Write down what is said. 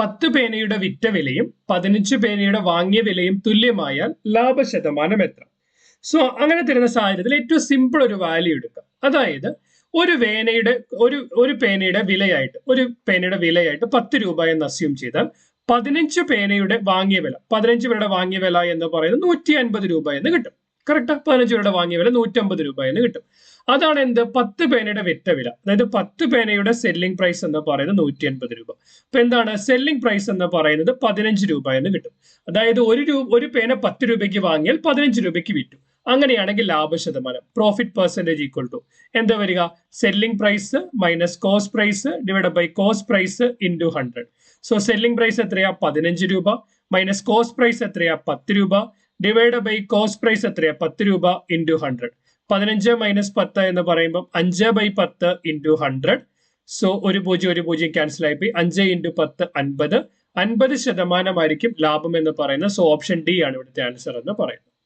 പത്ത് പേനയുടെ വിറ്റ വിലയും പതിനഞ്ച് പേനയുടെ വാങ്ങിയ വിലയും തുല്യമായാൽ ലാഭശതമാനം എത്ര? സോ അങ്ങനെ തരുന്ന സാഹചര്യത്തിൽ ഏറ്റവും സിമ്പിൾ ഒരു വാല്യൂ എടുക്കുക അതായത് ഒരു വേനയുടെ ഒരു ഒരു പേനയുടെ വിലയായിട്ട് ഒരു പേനയുടെ വിലയായിട്ട് പത്ത് രൂപ എന്ന് അസ്യൂം ചെയ്താൽ പതിനഞ്ച് പേനയുടെ വാങ്ങിയ വില പതിനഞ്ച് പേരുടെ വാങ്ങിയ വില എന്ന് പറയുന്നത് നൂറ്റി അൻപത് രൂപ എന്ന് കിട്ടും. കറക്റ്റ് പതിനഞ്ച് രൂപയുടെ വാങ്ങിയ വില നൂറ്റമ്പത് രൂപ എന്ന് കിട്ടും. അതാണ് എന്ത്? പത്ത് പേനയുടെ വിറ്റ വില. അതായത് പത്ത് പേനയുടെ സെല്ലിംഗ് പ്രൈസ് എന്ന് പറയുന്നത് നൂറ്റി അൻപത് രൂപ. അപ്പൊ എന്താണ്? സെല്ലിംഗ് പ്രൈസ് എന്ന് പറയുന്നത് പതിനഞ്ച് രൂപ എന്ന് കിട്ടും. അതായത് ഒരു രൂപ ഒരു പേന പത്ത് രൂപയ്ക്ക് വാങ്ങിയാൽ പതിനഞ്ച് രൂപയ്ക്ക് വിറ്റു. അങ്ങനെയാണെങ്കിൽ ലാഭ ശതമാനം പ്രോഫിറ്റ് പെർസെന്റേജ് ഈക്വൽ ടു എന്താ വരിക? Selling price minus cost price divide by cost price into hundred so selling price എത്രയാ? പതിനഞ്ച് രൂപ. മൈനസ് കോസ്റ്റ് പ്രൈസ് എത്രയാ? പത്ത് രൂപ. ഡിവൈഡ് ബൈ കോസ്റ്റ് പ്രൈസ് എത്രയാ? പത്ത് രൂപ ഇന്റു ഹൺഡ്രഡ് പതിനഞ്ച് മൈനസ് പത്ത് എന്ന് പറയുമ്പോൾ അഞ്ച് ബൈ പത്ത് ഇന്റു ഹൺഡ്രഡ് സോ ഒരു പൂജ്യം ഒരു പൂജ്യം ക്യാൻസൽ ആയി പോയി. അഞ്ച് ഇന്റു പത്ത് അൻപത്. അൻപത് ശതമാനമായിരിക്കും ലാഭം എന്ന് പറയുന്നത്. സോ ഓപ്ഷൻ ഡി ആണ് ഇവിടുത്തെ ആൻസർ എന്ന് പറയുന്നത്.